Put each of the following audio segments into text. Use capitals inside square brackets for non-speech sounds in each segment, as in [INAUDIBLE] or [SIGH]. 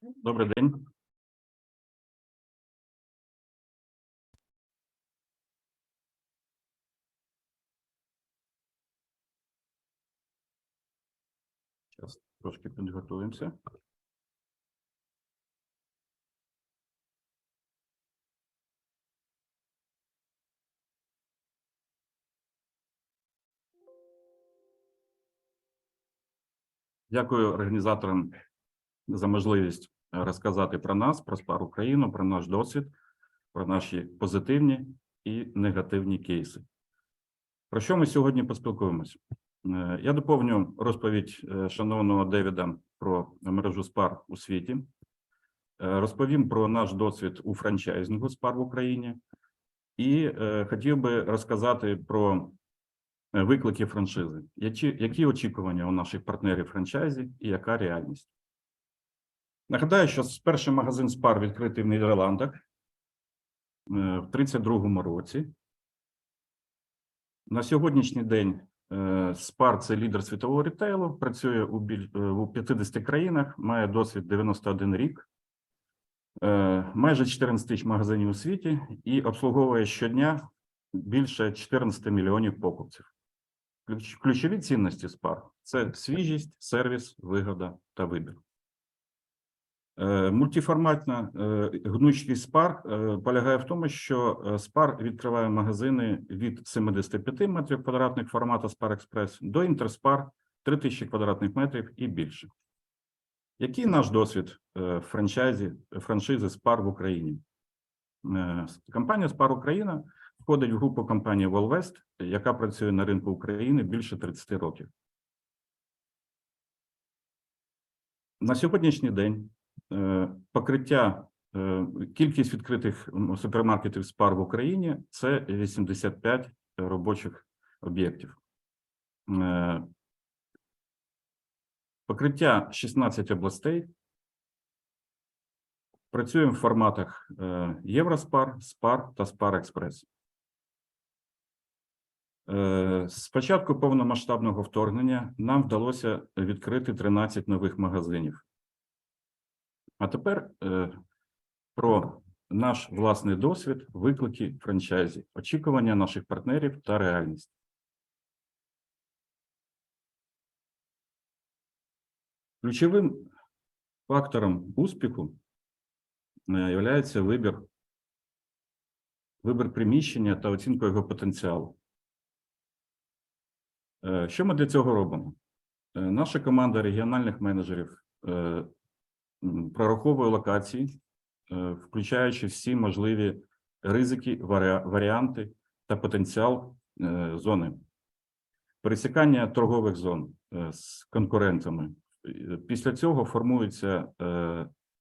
Добрий день. Зараз трошки підготуємося. Дякую організаторам за можливість е, розказати про нас, про Спар Україну, про наш досвід, про наші позитивні і негативні кейси. Про що ми сьогодні поспілкуємося? Е, Я доповню розповідь е, шановного Девіда про мережу Спар у світі. Розповім про наш досвід у франчайзингу Спар в Україні, і хотів би розказати про виклики франшизи. Які очікування у наших партнерів франчайзі і яка реальність? Нагадаю, що перший магазин Спар відкритий в Нідерландах е, в 32-му році. На сьогоднішній день е, Спар це лідер світового рітейлу, працює у, е, у 50 країнах, має досвід 91 рік, майже 14 тисяч магазинів у світі і обслуговує щодня більше 14 мільйонів покупців. Ключові цінності Спар це свіжість, сервіс, вигода та вибір. Е, Мультиформатна е, гнучкість спар е, полягає в тому, що спар відкриває магазини від 75 метрів квадратних формату Spar Express до Інтерспар 3000 квадратних метрів і більше. Який наш досвід франчайзі, франшизи Спар в Україні? Компанія Спар Україна входить в групу компанії Волвест, яка працює на ринку України більше 30 років. На сьогоднішній день покриття, е, кількість відкритих супермаркетів СПАР в Україні це 85 робочих об'єктів. Е, Покриття 16 областей. Працюємо в форматах е, Євроспар, СПАР та СПАР Експрес. Е, З початку повномасштабного вторгнення нам вдалося відкрити 13 нових магазинів. А тепер е, про наш власний досвід, виклики франчайзі, очікування наших партнерів та реальність. Ключовим фактором успіху є вибір, вибір приміщення та оцінка його потенціалу. Е, Що ми для цього робимо? Е, Наша команда регіональних менеджерів е, прораховує локації, е, включаючи всі можливі ризики, варіанти та потенціал е, зони. Пересікання торгових зон е, з конкурентами. Після цього формується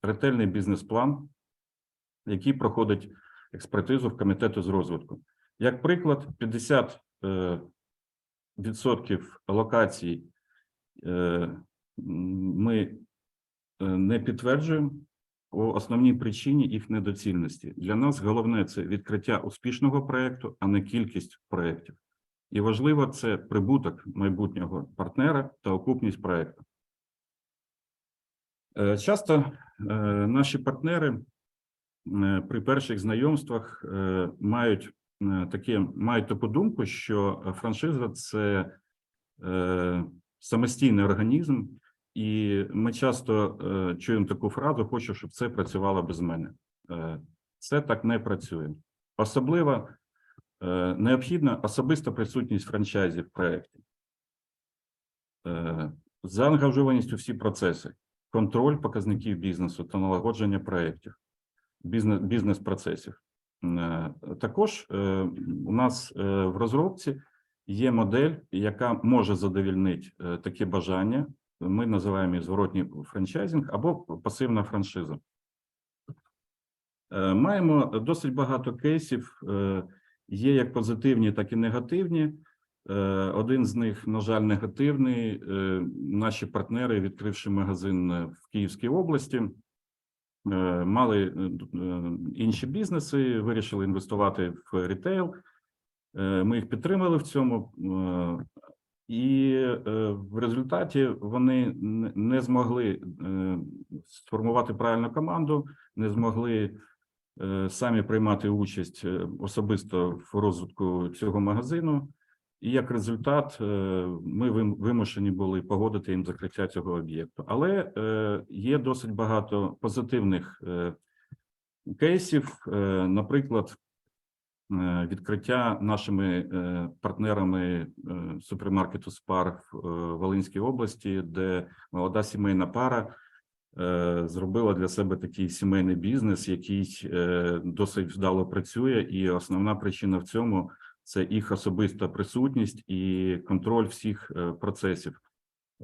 ретельний бізнес-план, який проходить експертизу в комітету з розвитку. Як приклад, 50 е, відсотків локацій ми не підтверджуємо по основній причині їх недоцільності. Для нас головне це відкриття успішного проєкту, а не кількість проєктів. І важливо це прибуток майбутнього партнера та окупність проєкту. Е, Часто е, наші партнери е, при перших знайомствах е, мають е, таке, мають таку думку, що е, франшиза це е, самостійний організм, і ми часто е, чуємо таку фразу: хочу, щоб це працювало без мене. Е, Це так не працює. Особливо е, необхідна особиста присутність франчайзі в проєкті. Е, Заангажованість у всі процеси, контроль показників бізнесу та налагодження проєктів, бізнес, бізнес-процесів. Е, Також е, у нас е, в розробці є модель, яка може задовільнити е, такі бажання. Ми називаємо її зворотній франчайзинг або пасивна франшиза. Е, Маємо досить багато кейсів, е, є як позитивні, так і негативні. Е, Один з них, на жаль, негативний. Наші партнери, відкривши магазин в Київській області, мали інші бізнеси, вирішили інвестувати в рітейл. Ми їх підтримали в цьому. І е, в результаті вони не- змогли е, сформувати правильну команду, не змогли е, самі приймати участь особисто в розвитку цього магазину. І як результат, ми вимушені були погодити їм закриття цього об'єкту. Але є досить багато позитивних кейсів. Наприклад, відкриття нашими е, партнерами е, супермаркету Спар в е, Волинській області, де молода сімейна пара е, зробила для себе такий сімейний бізнес, який е, досить вдало працює, і основна причина в цьому це їх особиста присутність і контроль всіх е, процесів.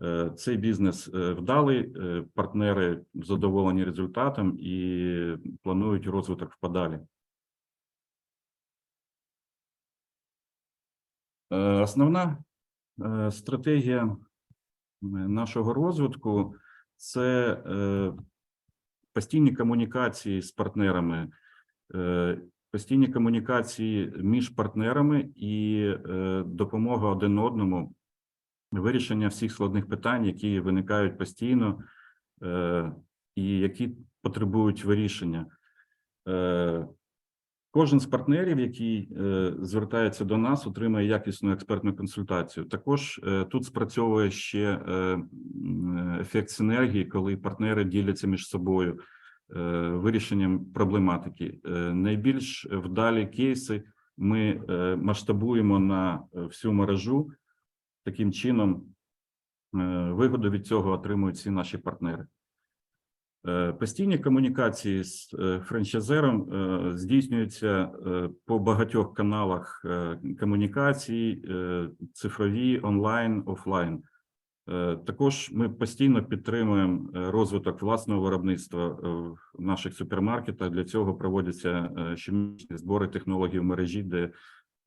Е, Цей бізнес е, вдалий, е, партнери задоволені результатом і планують розвиток вподалі. Е, Основна е, стратегія е, нашого розвитку це е, постійні комунікації з партнерами, е, постійні комунікації між партнерами і е, допомога один одному, вирішення всіх складних питань, які виникають постійно е, і які потребують вирішення. Кожен з партнерів, який е, звертається до нас, отримає якісну експертну консультацію. Також е, тут спрацьовує ще е, ефект синергії, коли партнери діляться між собою вирішенням проблематики. Найбільш вдалі кейси ми масштабуємо на всю мережу. Таким чином, вигоду від цього отримують всі наші партнери. Е, Постійні комунікації з е, франчайзером е, здійснюються по багатьох каналах комунікацій, е, цифрові, онлайн, офлайн. Також ми постійно підтримуємо розвиток власного виробництва в наших супермаркетах. Для цього проводяться щомісячні збори технологій в мережі, де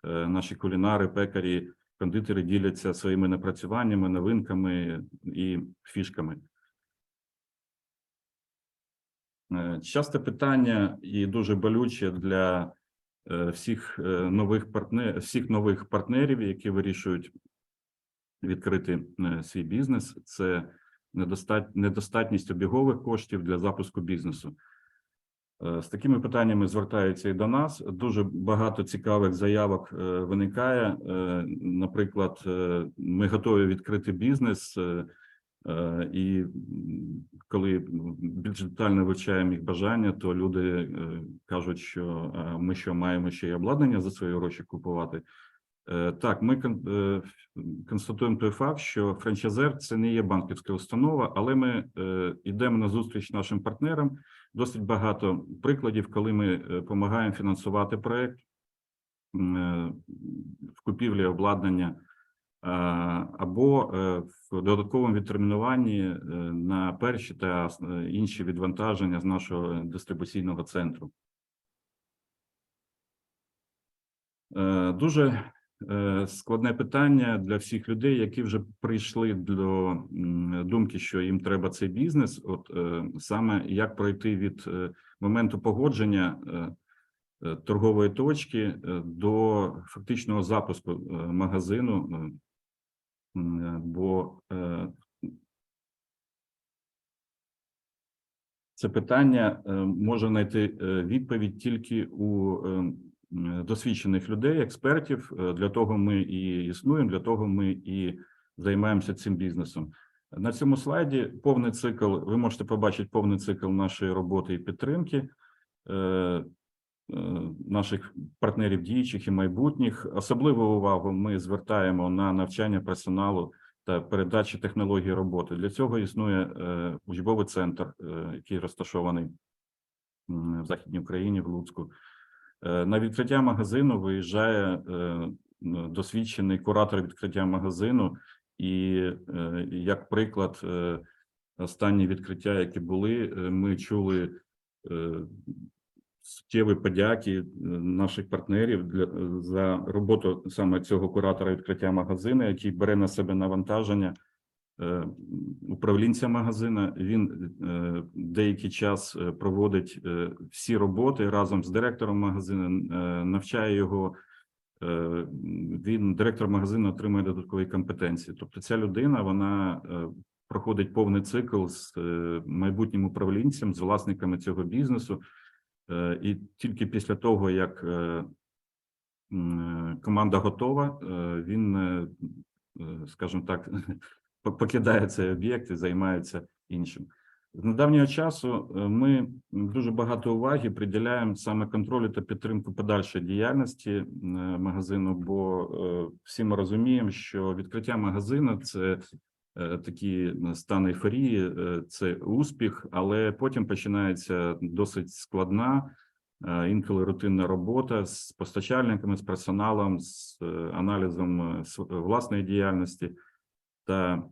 наші кулінари, пекарі, кондитери діляться своїми напрацюваннями, новинками і фішками. Е, Часте питання і дуже болюче для е, всіх е, нових партнер, всіх нових партнерів, які вирішують відкрити е, свій бізнес. Це недостат, недостатність обігових коштів для запуску бізнесу. Е, З такими питаннями звертаються і до нас. Дуже багато цікавих заявок е, виникає. Е, Наприклад, е, ми готові відкрити бізнес. Е, І коли більш детально вивчаємо їх бажання, то люди е, кажуть, що е, ми що маємо ще й обладнання за свої гроші купувати. Так, ми констатуємо той факт, що франчайзер це не є банківська установа, але ми йдемо на зустріч нашим партнерам. Досить багато прикладів, коли ми допомагаємо фінансувати проект в купівлі обладнання або е, в додатковому відтермінуванні е, на перші та е, інші відвантаження з нашого дистрибуційного центру. Е, Дуже е, складне питання для всіх людей, які вже прийшли до думки, що їм треба цей бізнес. От е, саме як пройти від е, моменту погодження е, е, торгової точки е, до фактичного запуску е, магазину. Бо е, це питання е, може знайти е, відповідь тільки у е, досвідчених людей, експертів. Для того ми і існуємо, для того ми і займаємося цим бізнесом. На цьому слайді повний цикл. Ви можете побачити повний цикл нашої роботи і підтримки наших партнерів діючих і майбутніх. Особливу увагу ми звертаємо на навчання персоналу та передачі технологій роботи. Для цього існує е, учбовий центр, е, який розташований в Західній Україні, в Луцьку. Е, На відкриття магазину виїжджає е, досвідчений куратор відкриття магазину, і е, як приклад, е, останні відкриття, які були, е, ми чули е, суттєві подяки е, наших партнерів для за роботу саме цього куратора відкриття магазину, який бере на себе навантаження е, управлінця магазина. Він е, деякий час е, проводить е, всі роботи разом з директором магазину, е, навчає його е, він директор магазину отримує додаткові компетенції. Тобто, ця людина вона е, проходить повний цикл з е, майбутнім управлінцем, з власниками цього бізнесу, Е, і тільки після того, як е, команда готова, е, він, е, е, скажімо так, [LAUGHS] покидає цей об'єкт і займається іншим. З недавнього часу е, ми дуже багато уваги приділяємо саме контролю та підтримку подальшої діяльності е, магазину, бо е, всі ми розуміємо, що відкриття магазину це е, такі стан ейфорії, е, це успіх, але потім починається досить складна, е, інколи рутинна робота з постачальниками, з персоналом, з е, аналізом е, власної діяльності та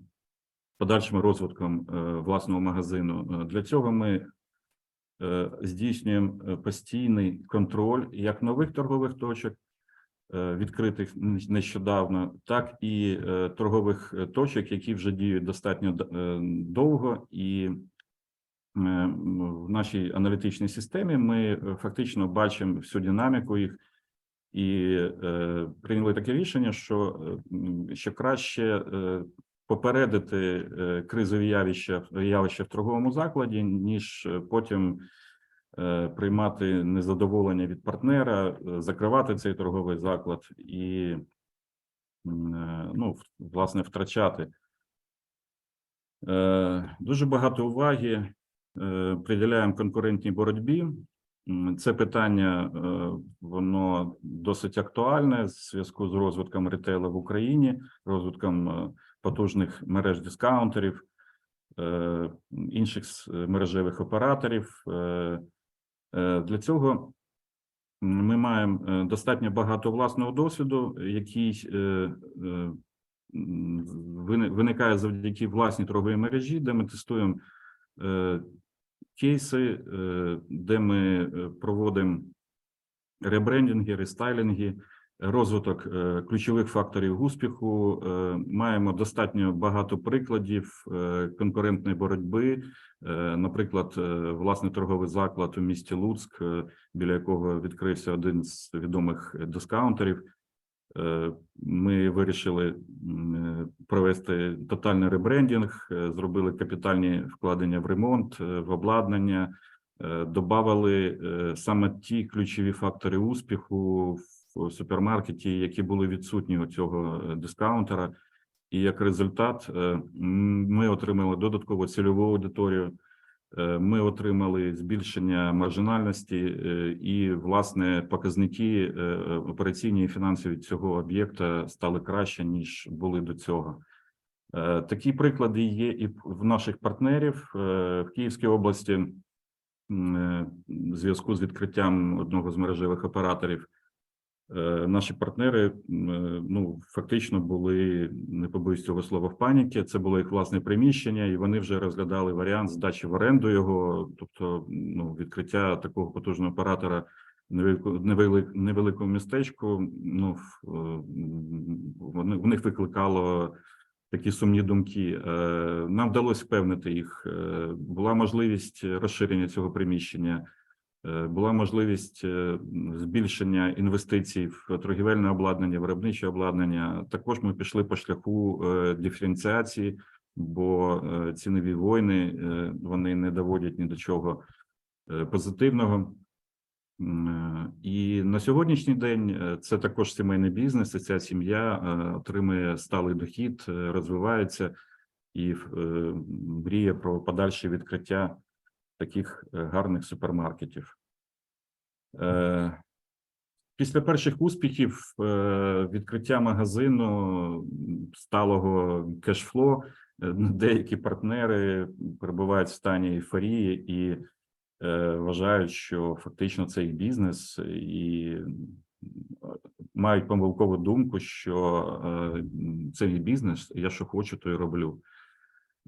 подальшим розвитком е, власного магазину. Е, Для цього ми е, здійснюємо е, постійний контроль як нових торгових точок, е, відкритих н- нещодавно, так і е, торгових е, точок, які вже діють достатньо е, довго. І е, в нашій аналітичній системі ми е, фактично бачимо всю динаміку їх. І е, прийняли таке рішення, що, е, що краще е, попередити е, кризові явища явища в торговому закладі, ніж е, потім е, приймати незадоволення від партнера, е, закривати цей торговий заклад і е, ну, власне втрачати. Е, Дуже багато уваги е, приділяємо конкурентній боротьбі. Це питання е, воно досить актуальне в зв'язку з розвитком ретейлу в Україні, розвитком е, потужних мереж дискаунтерів, е, інших мережевих операторів. Е, Для цього ми маємо е, достатньо багато власного досвіду, який е, виникає завдяки власній торговій мережі, де ми тестуємо кейси, де ми проводимо ребрендинги, рестайлінги, розвиток е, ключових факторів успіху. Е, Маємо достатньо багато прикладів е, конкурентної боротьби. Наприклад, власний торговий заклад у місті Луцьк, біля якого відкрився один з відомих дискаунтерів. Ми вирішили провести тотальний ребрендінг, зробили капітальні вкладення в ремонт, в обладнання, добавили е, саме ті ключові фактори успіху в супермаркеті, які були відсутні у цього е, дискаунтера. І як результат, е, ми отримали додаткову цільову аудиторію. Е, Ми отримали збільшення маржинальності і, власне, показники операційні і фінансові цього об'єкта стали краще ніж були до цього. Такі приклади є і в наших партнерів в Київській області. В зв'язку з відкриттям одного з мережевих операторів наші партнери е, ну фактично були не побоюсь цього слова в паніки. Це було їх власне приміщення, і вони вже розглядали варіант здачі в оренду його, тобто ну відкриття такого потужного оператора невелику- невелик- невеликому містечку. Ну е, вони в них викликало такі сумні думки. Е, Нам вдалося впевнити їх. Е, Була можливість розширення цього приміщення. Е, Була можливість е, збільшення інвестицій в торгівельне обладнання, виробниче обладнання. Також ми пішли по шляху е, диференціації, бо цінові війни вони не доводять ні до чого позитивного. І на сьогоднішній день це також сімейний бізнес. і Ця сім'я отримує сталий дохід, розвивається і мріє про подальше відкриття таких е, гарних супермаркетів. Е, Після перших успіхів е, відкриття магазину сталого кешфло, деякі партнери перебувають в стані ейфорії і вважають, що фактично це їх бізнес, і мають помилкову думку, що це їх бізнес, я що хочу, то і роблю.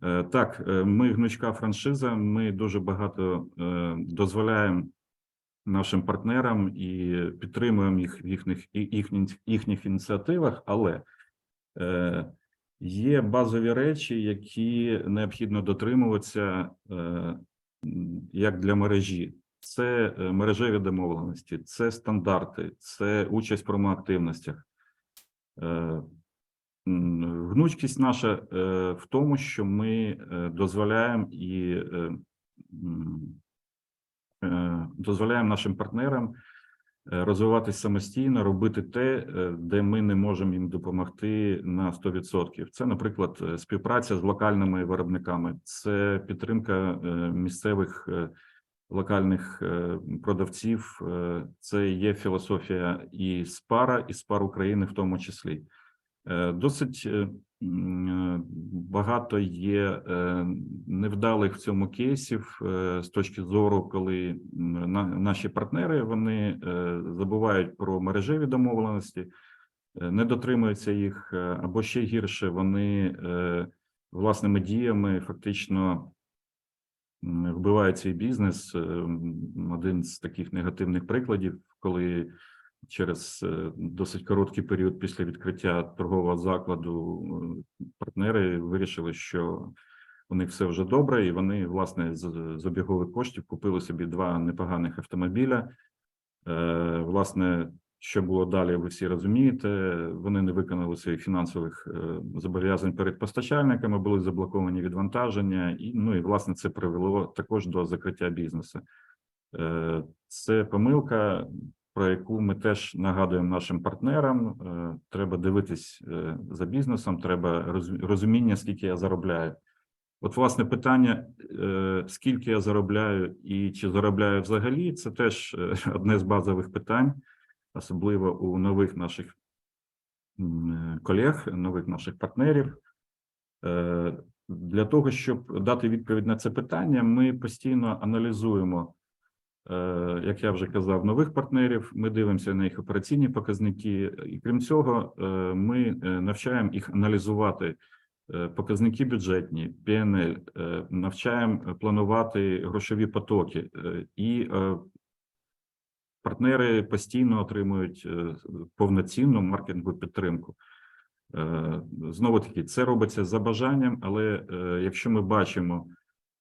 Е, Так, е, ми гнучка франшиза. Ми дуже багато е, дозволяємо нашим партнерам і підтримуємо їх в їхніх їхніх, їхніх ініціативах, але є базові речі, які необхідно дотримуватися як для мережі. це мережеві домовленості, це стандарти, це участь в промоактивностях. Гнучкість наша е, в тому, що ми е, дозволяємо і е, дозволяємо нашим партнерам розвиватись самостійно, робити те, де ми не можемо їм допомогти на 100%. Це, наприклад, співпраця з локальними виробниками, це підтримка місцевих локальних продавців. Це є філософія і СПАРа, і СПАР України в тому числі. Е, Досить е, е, багато є невдалих в цьому кейсів з точки зору, коли наші партнери вони забувають про мережеві домовленості, не дотримуються їх, або ще гірше, вони власними діями фактично вбивають свій бізнес. Один з таких негативних прикладів, коли через е, досить короткий період після відкриття торгового закладу партнери вирішили, що у них все вже добре, і вони, власне, з, обігових коштів купили собі два непоганих автомобіля. Е, Власне, що було далі, ви всі розумієте. Вони не виконали своїх фінансових е, зобов'язань перед постачальниками, були заблоковані відвантаження, і ну і власне це привело також до закриття бізнесу. Це помилка, про яку ми теж нагадуємо нашим партнерам. Е, Треба дивитись е, за бізнесом, треба розуміння, скільки я заробляю. От, власне, питання, е, скільки я заробляю і чи заробляю взагалі, це теж [LAUGHS] одне з базових питань, особливо у нових наших колег, нових наших партнерів. Для того, щоб дати відповідь на це питання, ми постійно аналізуємо, як я вже казав, нових партнерів. Ми дивимося на їх операційні показники, і крім цього, е, ми е, навчаємо їх аналізувати е, показники бюджетні, е, навчаємо планувати грошові потоки, е, і е, партнери постійно отримують е, повноцінну маркетингову підтримку. Е, Знову таки, це робиться за бажанням, але е, якщо ми бачимо,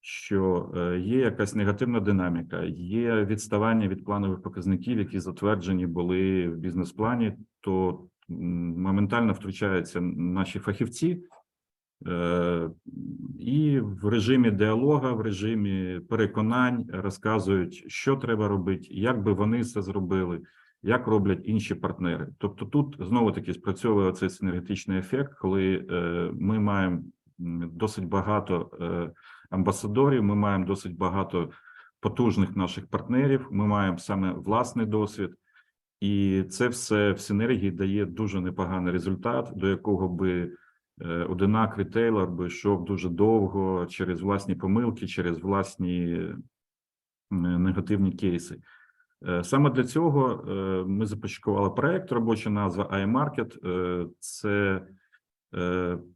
що е, є якась негативна динаміка, є відставання від планових показників, які затверджені були в бізнес-плані, то моментально втручаються наші фахівці. е, І в режимі діалога, в режимі переконань розказують, що треба робити, як би вони це зробили, як роблять інші партнери. Тобто, тут знову таки спрацьовує цей синергетичний ефект, коли е, ми маємо досить багато амбасадорів, ми маємо досить багато потужних наших партнерів, ми маємо саме власний досвід, і це все в синергії дає дуже непоганий результат, до якого би е, одинак ретейлер би йшов дуже довго через власні помилки, через власні е, негативні кейси. Е, Саме для цього ми започаткували проект, робоча назва iMarket. Це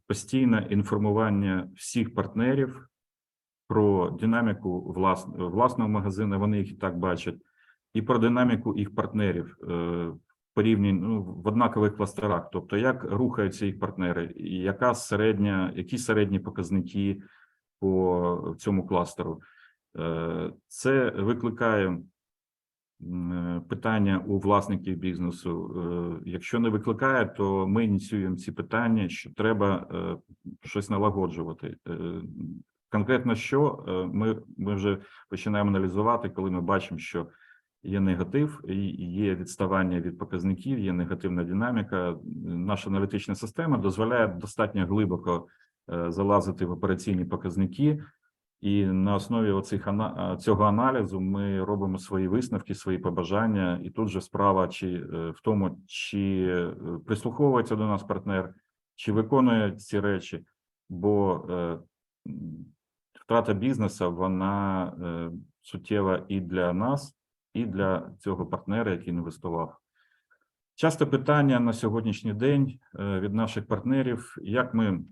постійне інформування всіх партнерів про динаміку влас- власного магазину, вони їх і так бачать, і про динаміку їх партнерів е, порівняно ну, в однакових кластерах. Тобто, як рухаються їх партнери, і яка середня, які середні показники по цьому кластеру. Е, Це викликає е, питання у власників бізнесу. Якщо не викликає, то ми ініціюємо ці питання, що треба щось налагоджувати. Е, Конкретно що е, ми, ми вже починаємо аналізувати, коли ми бачимо, що є негатив, і є відставання від показників, є негативна динаміка. Наша аналітична система дозволяє достатньо глибоко е, залазити в операційні показники. І на основі оцих цього аналізу ми робимо свої висновки, свої побажання. І тут же справа чи е, в тому, чи е, прислуховується до нас партнер, чи виконує ці речі, бо е, втрата бізнесу вона е, суттєва і для нас, і для цього партнера, який інвестував. Часто питання на сьогоднішній день е, від наших партнерів: як ми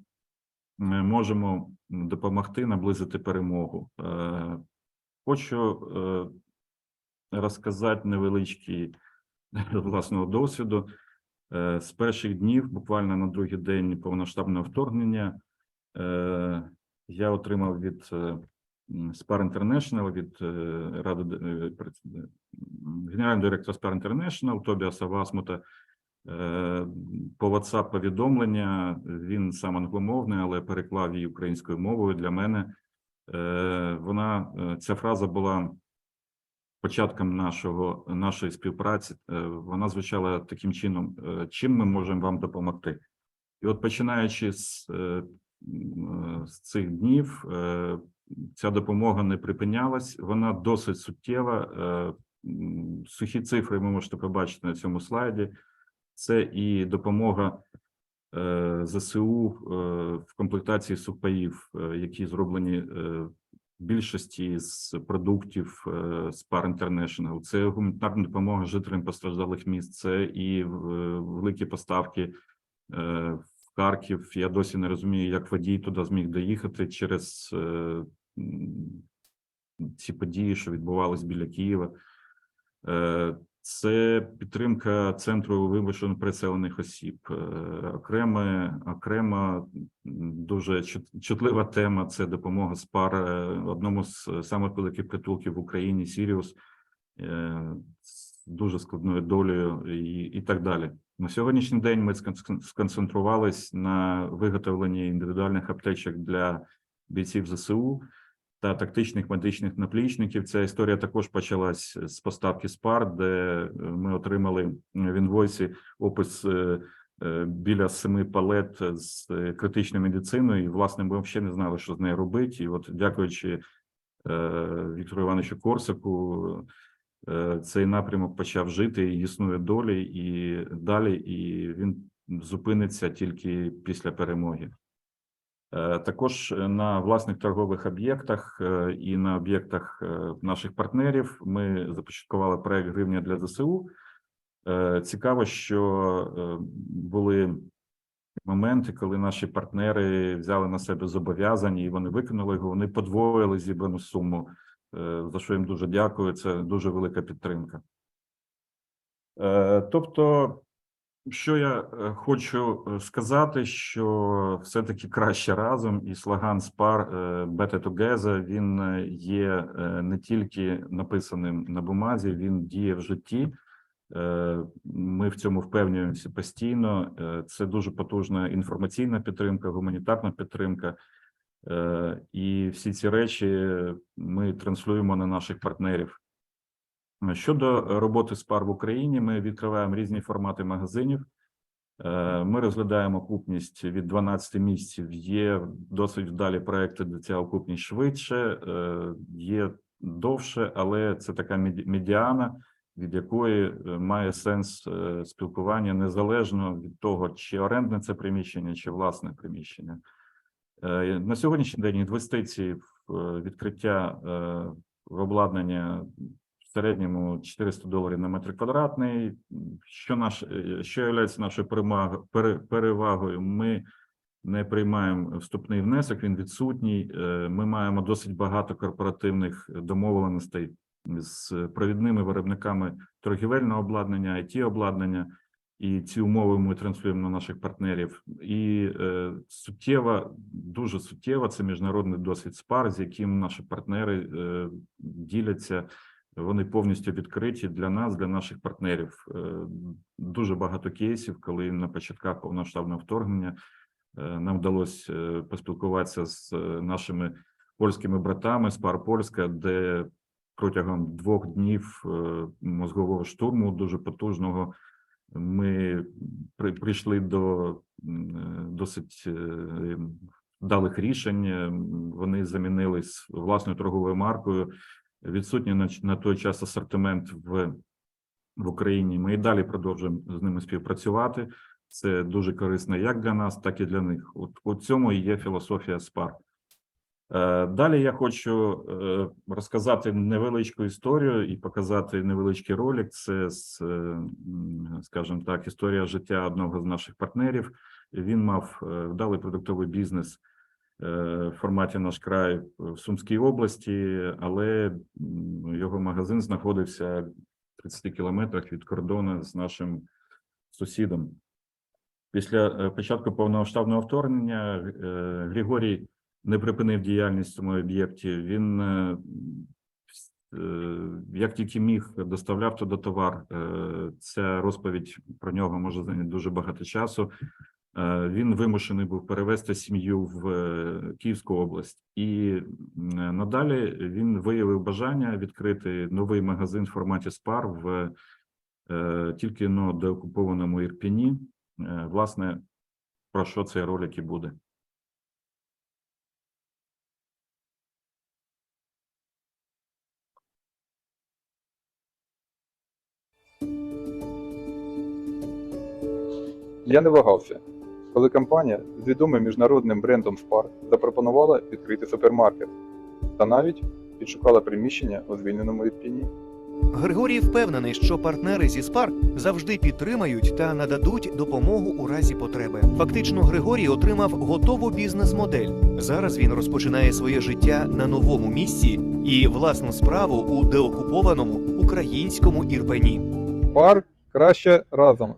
можемо допомогти наблизити перемогу. Е, Хочу розказати невеличкий [LAUGHS] власного досвіду. З перших днів, буквально на другий день повноштабного вторгнення, я отримав від е, Spar International від е, ради е, генерального директора Spar International Тобіаса Васмута. По WhatsApp повідомлення він сам англомовний, але переклав її українською мовою для мене. Вона ця фраза була початком нашого нашої співпраці. Вона звучала таким чином: чим ми можемо вам допомогти? І от починаючи з, з цих днів, е, ця допомога не припинялась. Вона досить суттєва. Е, Сухі цифри ви можете побачити на цьому слайді. Це і допомога е, ЗСУ е, в комплектації сухпаїв, е, які зроблені е, більшості з продуктів е, Spar International. Це гуманітарна допомога жителям постраждалих міст. Це і е, великі поставки е, Харків. Я досі не розумію, як водій туди зміг доїхати через е, ці події, що відбувались біля Києва. Е, Це підтримка центру вимушено переселених осіб. Е, Окреме, окрема дуже чут- чутлива тема це допомога СПАР е, одному з самих великих притулків в Україні Сіріус е, з дуже складною долею і, і так далі. На сьогоднішній день ми сконцентрувались на виготовленні індивідуальних аптечок для бійців ЗСУ та тактичних медичних наплічників. Ця історія також почалась з поставки СПАР, де е, ми отримали в інвойсі опис е, е, біля семи палет з е, критичною медициною. І, власне, ми взагалі не знали, що з нею робити. І от, дякуючи е, Віктору Івановичу Корсаку, е, цей напрямок почав жити і існує долі і далі, і він зупиниться тільки після перемоги. Е, Також е, на власних торгових об'єктах е, і на об'єктах е, наших партнерів ми започаткували проект гривня для ЗСУ. Е, Цікаво, що е, були моменти, коли наші партнери взяли на себе зобов'язання і вони виконали його. Вони подвоїли зібрану суму, е, за що їм дуже дякую. Це дуже велика підтримка. Е, Тобто, що я е, хочу е, сказати, що все-таки краще разом, і слоган е, Better Together, він е, є е, не тільки написаним на бумазі, він діє в житті. Е, Ми в цьому впевнюємося постійно. Е, Це дуже потужна інформаційна підтримка, гуманітарна підтримка. Е, І всі ці речі ми транслюємо на наших партнерів. Щодо роботи СПАР в Україні, ми відкриваємо різні формати магазинів. Е, Ми розглядаємо окупність від 12 місяців. Є досить вдалі проекти, де ця окупність швидше, е, є довше, але це така медіана, від якої має сенс спілкування незалежно від того, чи орендне це приміщення, чи власне приміщення. Е, На сьогоднішній день інвестиції в е, відкриття е, в обладнання в середньому 400 доларів на метр квадратний. Що наш що є нашою перевагою? Ми не приймаємо вступний внесок, він відсутній. Ми маємо досить багато корпоративних домовленостей з провідними виробниками торгівельного обладнання, it обладнання. І ці умови ми транслюємо на наших партнерів. І е, суттєва, дуже суттєва це міжнародний досвід СПАР, з яким наші партнери е, діляться. Вони повністю відкриті для нас, для наших партнерів. Е, дуже багато кейсів, коли на початках повноштабного вторгнення е, нам вдалося е, поспілкуватися з нашими польськими братами СПАР Польська, де протягом двох днів мозгового штурму дуже потужного ми при, прийшли до е, досить е, вдалих рішень. Вони замінились власною торговою маркою. Відсутній на, на той час асортимент в, в Україні. Ми і далі продовжуємо з ними співпрацювати. Це дуже корисно як для нас, так і для них. От у цьому і є філософія СПАР. Е, Далі я хочу е, розказати невеличку історію і показати невеличкий ролик. Це, е, скажімо так, історія життя одного з наших партнерів. Він мав вдалий продуктовий бізнес в форматі наш край в Сумській області, але його магазин знаходився в 30 кілометрах від кордону з нашим сусідом. Після початку повномасштабного вторгнення Григорій не припинив діяльність в цьому об'єкті. Він е, е, як тільки міг, доставляв туди товар. Е, Ця розповідь про нього може зайняти дуже багато часу. Він вимушений був перевести сім'ю в Київську область, і надалі він виявив бажання відкрити новий магазин в форматі СПАР в тільки но деокупованому Ірпіні. Власне, про що цей ролик і буде. Я не вагався, коли компанія з відомим міжнародним брендом Spar запропонувала відкрити супермаркет та навіть підшукала приміщення у звільненому Ірпіні. Григорій впевнений, що партнери зі СПАР завжди підтримають та нададуть допомогу у разі потреби. Фактично, Григорій отримав готову бізнес-модель. Зараз він розпочинає своє життя на новому місці і власну справу у деокупованому українському Ірпені. Spar краще разом.